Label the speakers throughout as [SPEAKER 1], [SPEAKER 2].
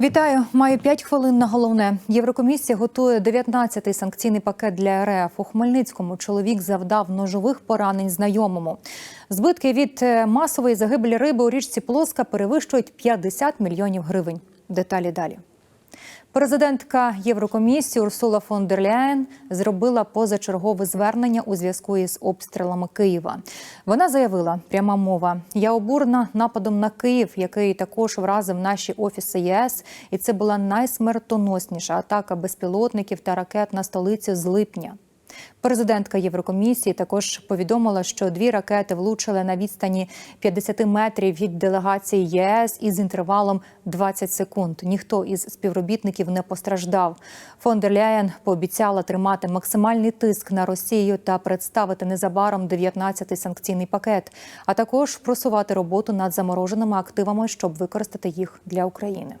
[SPEAKER 1] Вітаю, маю 5 хвилин на головне. Єврокомісія готує 19-й санкційний пакет для РФ. У Хмельницькому чоловік завдав ножових поранень знайомому. Збитки від е, масової загибелі риби у річці Плоска перевищують 50 мільйонів гривень. Деталі далі. Президентка Єврокомісії Урсула фон дер Ляєн зробила позачергове звернення у зв'язку із обстрілами Києва. Вона заявила, пряма мова: я обурна нападом на Київ, який також вразив наші офіси ЄС, і це була найсмертоносніша атака безпілотників та ракет на столицю з липня. Президентка Єврокомісії також повідомила, що дві ракети влучили на відстані 50 метрів від делегації ЄС із інтервалом 20 секунд. Ніхто із співробітників не постраждав. Фон дер Ляєн пообіцяла тримати максимальний тиск на Росію та представити незабаром 19-й санкційний пакет, а також просувати роботу над замороженими активами, щоб використати їх для України.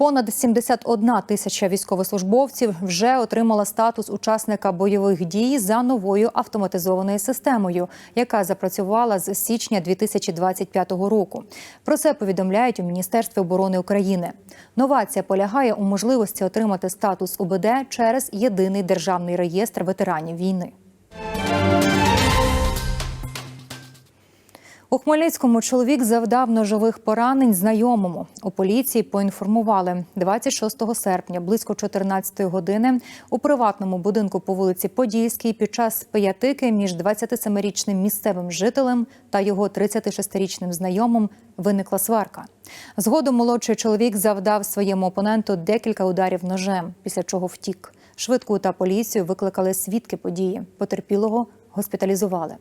[SPEAKER 1] Понад 71 тисяча військовослужбовців вже отримала статус учасника бойових дій за новою автоматизованою системою, яка запрацювала з січня 2025 року. Про це повідомляють у Міністерстві оборони України. Новація полягає у можливості отримати статус УБД через єдиний державний реєстр ветеранів війни. У Хмельницькому чоловік завдав ножових поранень знайомому. У поліції поінформували 26 серпня, близько 14 години, у приватному будинку по вулиці Подільській під час пиятики між 27-річним місцевим жителем та його 36-річним знайомим виникла сварка. Згодом молодший чоловік завдав своєму опоненту декілька ударів ножем, після чого втік. Швидку та поліцію викликали свідки події. Потерпілого госпіталізували.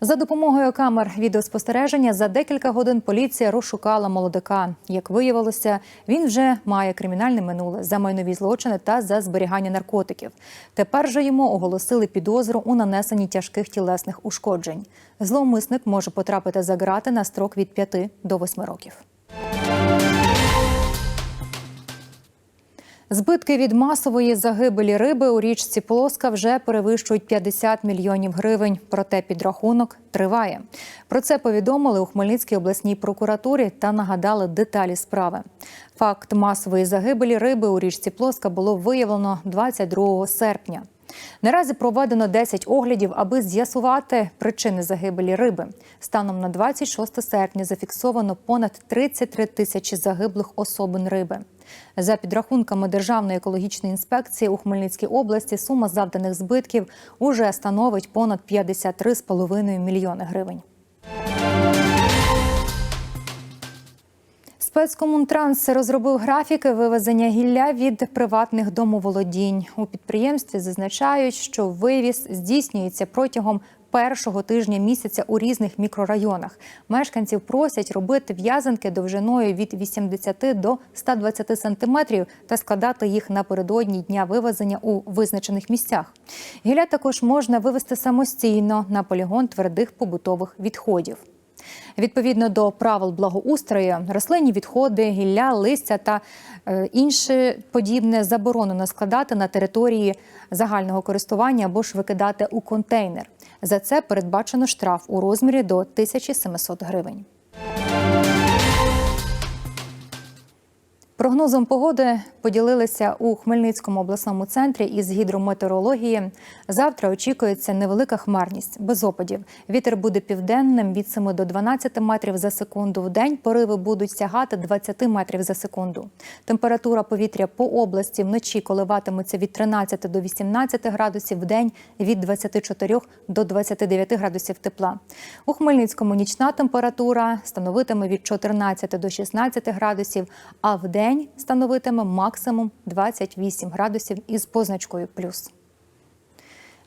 [SPEAKER 1] За допомогою камер відеоспостереження за декілька годин поліція розшукала молодика. Як виявилося, він вже має кримінальне минуле за майнові злочини та за зберігання наркотиків. Тепер же йому оголосили підозру у нанесенні тяжких тілесних ушкоджень. Зловмисник може потрапити за ґрати на строк від 5 до 8 років. Збитки від масової загибелі риби у річці Плоска вже перевищують 50 мільйонів гривень. Проте підрахунок триває. Про це повідомили у Хмельницькій обласній прокуратурі та нагадали деталі справи. Факт масової загибелі риби у річці Плоска було виявлено 22 серпня. Наразі проведено 10 оглядів, аби з'ясувати причини загибелі риби. Станом на 26 серпня зафіксовано понад 33 тисячі загиблих особин риби. За підрахунками Державної екологічної інспекції у Хмельницькій області сума завданих збитків уже становить понад 53,5 мільйони гривень. Спецкомунтранс розробив графіки вивезення гілля від приватних домоволодінь. У підприємстві зазначають, що вивіз здійснюється протягом першого тижня місяця у різних мікрорайонах. Мешканців просять робити в'язанки довжиною від 80 до 120 сантиметрів та складати їх напередодні дня вивезення у визначених місцях. Гілля також можна вивезти самостійно на полігон твердих побутових відходів. Відповідно до правил благоустрою, рослинні відходи, гілля, листя та е, інше подібне заборонено складати на території загального користування або ж викидати у контейнер. За це передбачено штраф у розмірі до 1700 гривень. Прогнозом погоди поділилися у Хмельницькому обласному центрі із гідрометеорології. Завтра очікується невелика хмарність без опадів. Вітер буде південним від 7 до 12 метрів за секунду. В день пориви будуть сягати 20 метрів за секунду. Температура повітря по області вночі коливатиметься від 13 до 18 градусів, в день від 24 до 29 градусів тепла. У Хмельницькому нічна температура становитиме від 14 до 16 градусів, а в день день становитиме максимум 28 градусів із позначкою плюс.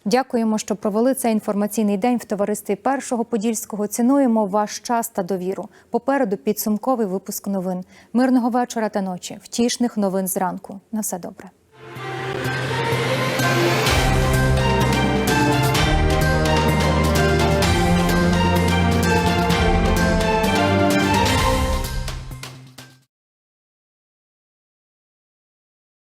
[SPEAKER 1] Дякуємо, що провели цей інформаційний день в товаристві Першого Подільського. Цінуємо ваш час та довіру. Попереду підсумковий випуск новин. Мирного вечора та ночі, втішних новин зранку. На все добре.